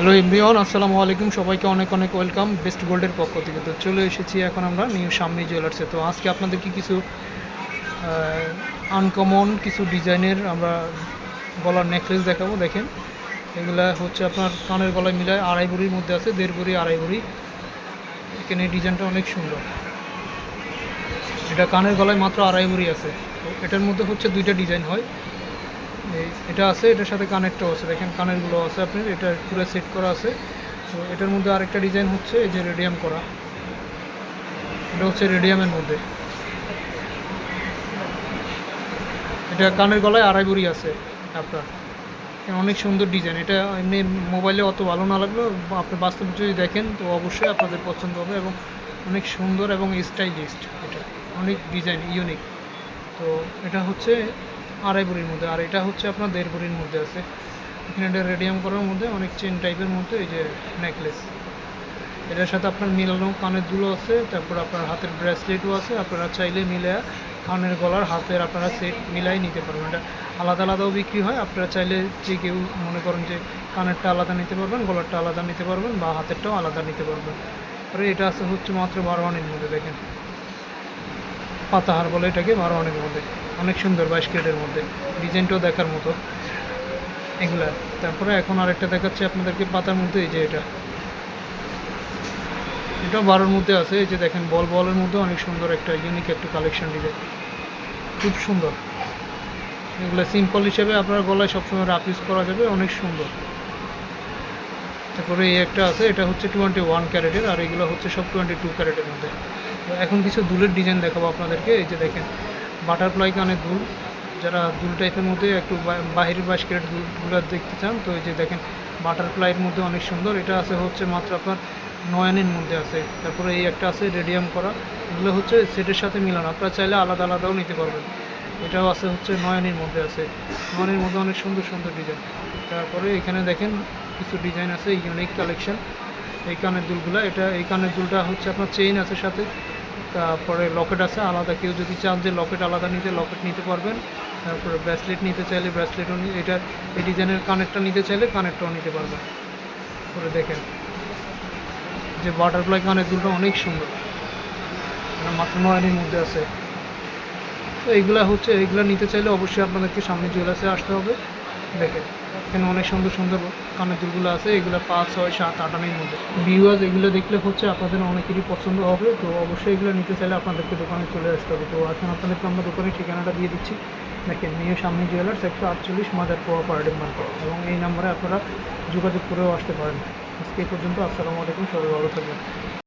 Hello ইমরিয়ন আসসালামু আলাইকুম। সবাইকে অনেক অনেক ওয়েলকাম বেস্ট গোল্ডের পক্ষ থেকে। তো চলে এসেছি এখন আমরা নিউ সামনি জুয়েলার্সে। তো আজকে আপনাদেরকে কিছু আনকমন কিছু ডিজাইনের আমরা গলার নেকলেস দেখাবো, দেখেন। এগুলা হচ্ছে আপনার কানের গলায় মিলায় আড়াই ভরির মধ্যে আছে, দেড় ভরি, আড়াই ভরি। এখানে ডিজাইনটা অনেক সুন্দর। এটা কানের গলায় মাত্র আড়াই ভরি আছে। তো এটার মধ্যে হচ্ছে দুইটা ডিজাইন হয়। এটা আছে, এটার সাথে কানেরটাও আছে। দেখেন, কানেরগুলো আছে আপনার, এটা পুরো সেট করা আছে। তো এটার মধ্যে আরেকটা ডিজাইন হচ্ছে, এই যে রেডিয়াম করা। এটা হচ্ছে রেডিয়ামের মধ্যে। এটা কানের গলায় আড়াই বড়ি আছে আপনার। অনেক সুন্দর ডিজাইন এটা এমনি মোবাইলে অত ভালো না লাগলেও আপনি বাস্তব যদি দেখেন, তো অবশ্যই আপনাদের পছন্দ হবে এবং অনেক সুন্দর এবং স্টাইলিস্ট এটা। অনেক ডিজাইন ইউনিক তো এটা হচ্ছে আড়াই বড়ির মধ্যে, আর এটা হচ্ছে আপনার দেড় বড়ির মধ্যে আছে। এখানে এটা রেডিয়াম করার মধ্যে অনেক চেন টাইপের মধ্যে এই যে নেকলেস এটার সাথে আপনার মিলানো কানের দুলো আছে, তারপর আপনার হাতের ব্রেসলেটও আছে, আপনারা চাইলে মিলে কানের গলার হাতের আপনারা সেট মিলাই নিতে পারবেন। এটা আলাদা আলাদাও বিক্রি হয়, আপনারা চাইলে যে কেউ মনে করেন যে কানেরটা আলাদা নিতে পারবেন, গলারটা আলাদা নিতে পারবেন বা হাতেরটাও আলাদা নিতে পারবেন। আর এটা আছে হচ্ছে মাত্র বারো আনির মধ্যে, দেখেন। পাতাহার বলে এটাকে বারো আনির মধ্যে। অনেক সুন্দর বাইশ ক্যারেটের মধ্যে। ডিজাইনটাও দেখার মতো। এগুলা। তারপরে এখন আরেকটা দেখাচ্ছে আপনাদেরকে পাতার মধ্যে, এই যে এটা। এটাও বারোর মধ্যে আছে। এই যে দেখেন, বল বলের মধ্যে অনেক সুন্দর একটা ইউনিক একটা কালেকশন ডিজাইন খুব সুন্দর। এগুলো সিম্পল হিসেবে আপনার গলায় সবসময় রাপ ইউজ করা যাবে, অনেক সুন্দর। তারপরে এই একটা আছে, এটা হচ্ছে টোয়েন্টি ওয়ান ক্যারেটের, আর এগুলো হচ্ছে সব টোয়েন্টি টু ক্যারেটের মধ্যে। এখন কিছু দুলের ডিজাইন দেখাবো আপনাদেরকে, এই যে দেখেন বাটারফ্লাই কানের দুল, যারা দুল টাইপের মধ্যে একটু বাহিরের ক্যারেট দুলগুলো দেখতে চান, তো এই যে দেখেন বাটারফ্লাইয়ের মধ্যে অনেক সুন্দর, এটা আছে হচ্ছে মাত্র আপনার নয়ানের মধ্যে আছে, তারপরে এই একটা আছে রেডিয়াম করা, এগুলো হচ্ছে সেটের সাথে মিলানো, আপনারা চাইলে আলাদা আলাদাও নিতে পারবেন, এটাও আছে হচ্ছে নয়ানির মধ্যে আছে, নয়ানির মধ্যে অনেক সুন্দর সুন্দর ডিজাইন তারপরে এখানে দেখেন, কিছু ডিজাইন আছে ইউনিক কালেকশন এই কানের দুলগুলো, এটা এই কানের দুলটা হচ্ছে আপনার চেইন আছে সাথে, তারপরে লকেট আছে, আলাদা কেউ যদি চান যে লকেট আলাদা নিতে লকেট নিতে পারবেন। তারপরে ব্রেসলেট নিতে চাইলে ব্রেসলেটও এটা এই ডিজাইনের কানেরটা নিতে চাইলে কানেরটাও নিতে পারবেন। করে দেখেন যে বাটারফ্লাই কানের দুলটা অনেক সুন্দর। এটা মাত্র নয়নের মধ্যে আছে। তো এইগুলা হচ্ছে, এইগুলা নিতে চাইলে অবশ্যই আপনাদেরকে সামনে জুয়েলার্সে আসতে হবে। দেখেন। এখানে অনেক সুন্দর সুন্দর কানের দুলগুলো আছে, এগুলো পাঁচ, ছয়, সাত, আট আনের মধ্যে। ভিউয়ার্স এগুলো দেখলে হচ্ছে আপনাদের অনেকেরই পছন্দ হবে, তো অবশ্যই এগুলো নিতে চাইলে আপনাদেরকে দোকানে চলে আসতে হবে। তো এখন আপনাদেরকে আমরা দোকানের ঠিকানাটা দিয়ে দিচ্ছি। দেখেন নিয়ে সামনে জুয়েলার্স একশো আটচল্লিশ মাজার পোয়া পার্ডেন মার্কেট। এবং এই নাম্বারে আপনারা যোগাযোগ করেও আসতে পারেন। আজকে এই পর্যন্ত, আসসালামু আলাইকুম, সবাই ভালো থাকবেন।